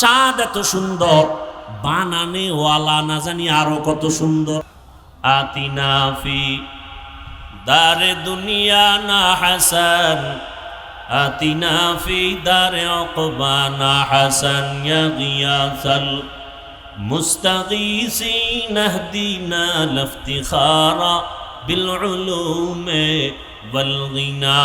চাঁদ এত সুন্দর বানানে ওয়ালা না জানি আরো কত সুন্দর আতিনাফি দারে দুনিয়া না হাসান আতিনাফি দারে অকবা না হাসান ইয়া গিয়াসাল مستغيثين اهدنا لافتخارا بالعلوم والغنى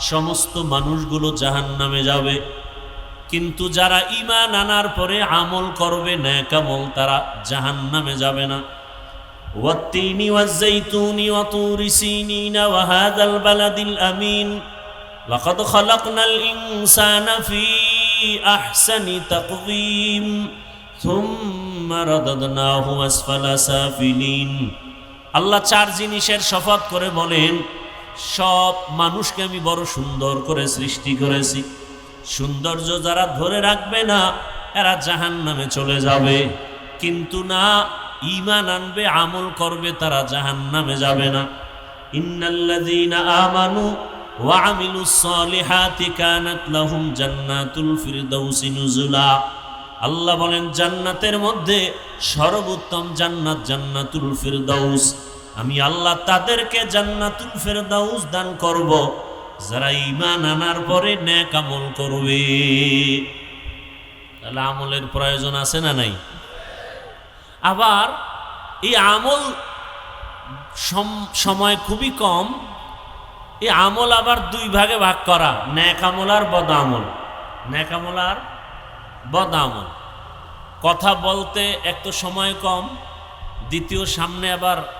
সমস্ত মানুষগুলো জাহান্নামে যাবে কিন্তু যারা ঈমান আনার পরে আমল করবে ন্যাকামল তারা জাহান্নামে যাবে না والتين والزيتون وطور سينين وهذا البلد الأمين لقد خلقنا الإنسان في أحسن تقويم ثم رددناه أسفل سافلين আল্লাহ চার জিনিসের শপথ করে বলেন সব মানুষকে আমি বড় সুন্দর করে সৃষ্টি করেছি। সৌন্দর্য যারা ধরে রাখবে না, এরা জাহান নামে চলে যাবে। কিন্তু না ইমান আনবে, আমল করবে, তারা জাহান নামে যাবে না। ওয়া লাহুম নুজুলা। আল্লাহ বলেন, জান্নাতের মধ্যে সর্বোত্তম জান্নাত জান্নাতুল ফিরদাউস। আমি আল্লাহ তাদেরকে জান্নাতুল ফিরদাউস দান করব। যারা ইমান আনার পরে নেক আমল করবে। তাহলে আমলের প্রয়োজন আছে না নাই? আবার এই আমল সম- সময় খুবই কম। এই আমল আবার দুই ভাগে ভাগ করা। ন্যাক আমল আর বদ আমল। ন্যাক আমল আর বদ আমল। কথা বলতে এক তো সময় কম, দ্বিতীয় সামনে আবার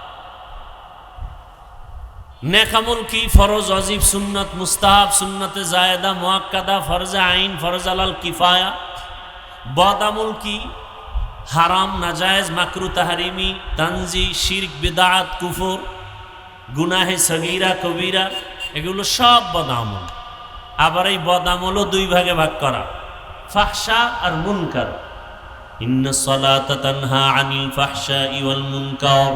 ন্যাক আমল কি ফরজ, অজিব সুন্নত, মুস্তাহাব, সুন্নতে জায়দা, মোয়াক্কাদা, ফরজে আইন, ফরজ আলাল কিফায়া? বদ আমল কি? হারাম, নাজায়েজ, মাকরু, তাহারিমি, তানজি, শিরক, বিদাত, কুফর, গুনাহে সগিরা, কবিরা, এগুলো সব বদামল আবার এই বদামলও দুই ভাগে ভাগ করা। ফাহসা আর মুনকার। ইন্ন সলাতা তানহা আনিল ফাহসা ইওয়াল মুনকার।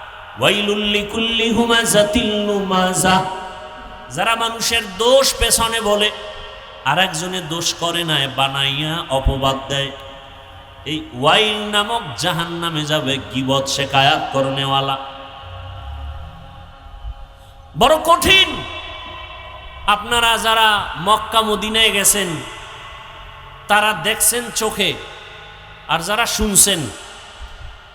যারা মানুষের দোষ পেছনে বলে আর একজনে দোষ করে না বানাইয়া অপবাদ দেয়। এই ওয়াইল নামক জাহান নামে যাবে গিবত শেখায়াত করনেওয়ালা। বড় কঠিন। আপনারা যারা মক্কা মদিনায় গেছেন, তারা দেখছেন চোখে, আর যারা শুনছেন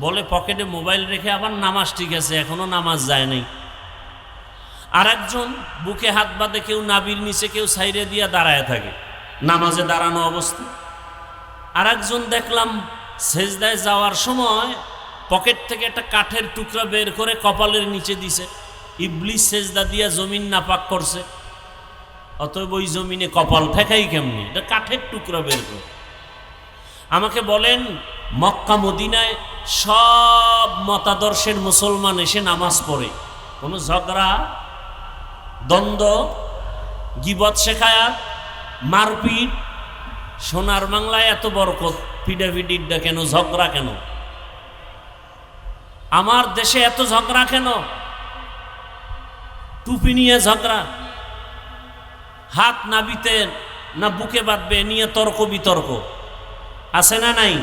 বলে পকেটে মোবাইল রেখে আবার নামাজ ঠিক আছে, এখনও নামাজ যায় নাই। আর একজন বুকে হাত বাঁধে কেউ নাবির নিচে, কেউ সাইরে দিয়া দাঁড়ায় থাকে, নামাজে দাঁড়ানো অবস্থা। আর একজন দেখলাম সেজদায় যাওয়ার সময় পকেট থেকে একটা কাঠের টুকরা বের করে কপালের নিচে দিছে ইবলি সেজদা দিয়া জমিন নাপাক করছে। অতএব ওই জমিনে কপাল ঠেকাই কেমনি? এটা কাঠের টুকরা বের করে। আমাকে বলেন, মক্কা মদিনায় সব মতাদর্শের মুসলমান এসে নামাজ পড়ে। কোনো ঝগড়া, দ্বন্দ্ব, গিবত শেখায়াত মারপিট, সোনার বাংলায় এত বরকত পিডাপিডিডা কেন, ঝগড়া কেন? আমার দেশে এত ঝগড়া কেন? টুপি নিয়ে ঝগড়া। হাত নাবিতে না বুকে বাঁধবে নিয়ে তর্ক বিতর্ক। আছে না নাই?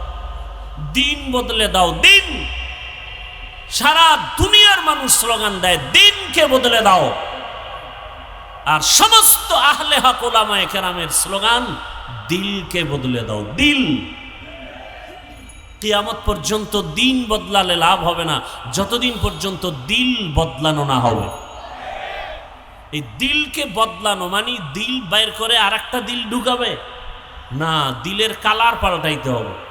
দিন বদলে দাও, দিন। সারা দুনিয়ার মানুষ স্লোগান দেয়, দিনকে বদলে দাও। আর সমস্ত আহলে হক কেরামের স্লোগান, দিলকে বদলে দাও, দিল। কিয়ামত পর্যন্ত দিন বদলালে লাভ হবে না, যতদিন পর্যন্ত দিল বদলানো না হবে। এই দিলকে বদলানো মানে দিল বাইর করে আর একটা দিল ঢুকাবে। না, দিলের কালার পাল্টাইতে হবে।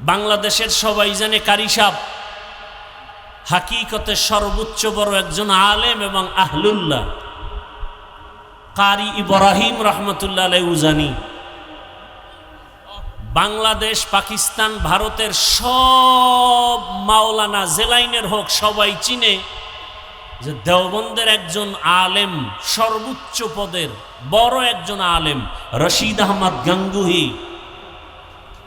বাংলাদেশের সবাই জানে কারিসাব হাকিকতে সর্বোচ্চ বড় একজন আলেম এবং আহলুল্লাহ। কারি ইব্রাহিম রহমতুল্লাহ উজানি। বাংলাদেশ, পাকিস্তান, ভারতের সব মাওলানা জেলাইনের হোক সবাই চিনে যে দেওবন্দের একজন আলেম, সর্বোচ্চ পদের বড় একজন আলেম, রশিদ আহমদ গাঙ্গুহি।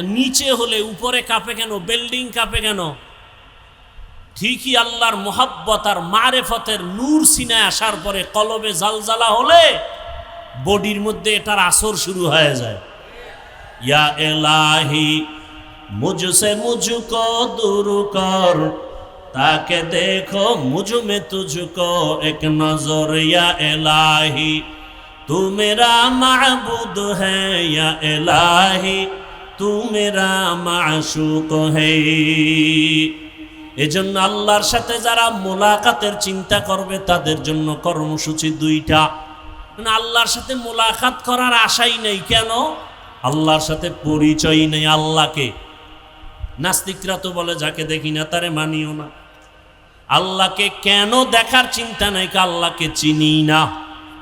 তো নিচে হলে, উপরে কাঁপে কেন? বিল্ডিং কাঁপে কেন? ঠিকই আল্লাহর মোহাব্বত আর মারেফতের নূর সিনায় আসার পরে কলবে জালজালা হলে বডির মধ্যে এটার আসর শুরু হয়ে যায়। ইয়া এলাহি মুজুসে মুজু দূর কর, তাকে দেখো মুজুমে তুঝুকো এক নজর। ইয়া এলাহি তু মেরা মাহবুদ হ্যাঁ ইয়া এলাহি তু মেরা মাসুক হে এজন্য আল্লাহর সাথে যারা মোলাকাতের চিন্তা করবে, তাদের জন্য কর্মসূচি দুইটা। মানে আল্লাহর সাথে মোলাকাত করার আশাই নেই, কেন? আল্লাহর সাথে পরিচয় নেই আল্লাহকে। নাস্তিকরা তো বলে, যাকে দেখি না, তারে মানিও না। আল্লাহকে কেন দেখার চিন্তা নাই আল্লাহকে চিনি না।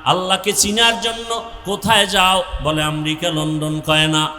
আল্লাহকে চিনার জন্য কোথায় যাও? বলে, আমেরিকা, লন্ডন কয় না?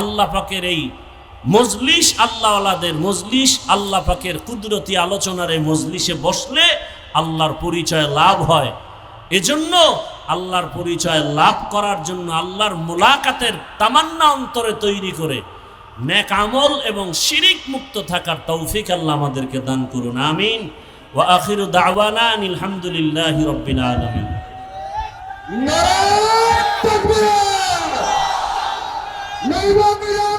আল্লাহ পাকের এই মজলিস আল্লাহওয়ালাদের মজলিস আল্লাহ পাকের কুদরতি আলোচনার এই মজলিসে বসলে আল্লাহর পরিচয় লাভ হয়। এজন্য আল্লাহর পরিচয় লাভ করার জন্য আল্লাহর মোলাকাতের তামান্না অন্তরে তৈরি করে নেক আমল এবং শিরিক মুক্ত থাকার তৌফিক আল্লাহ আমাদেরকে দান করুন, আমিন। ওয়া আখিরু দাওয়ানা আনিল হামদুলিল্লাহি রাব্বিল আলামিন। Neighbor,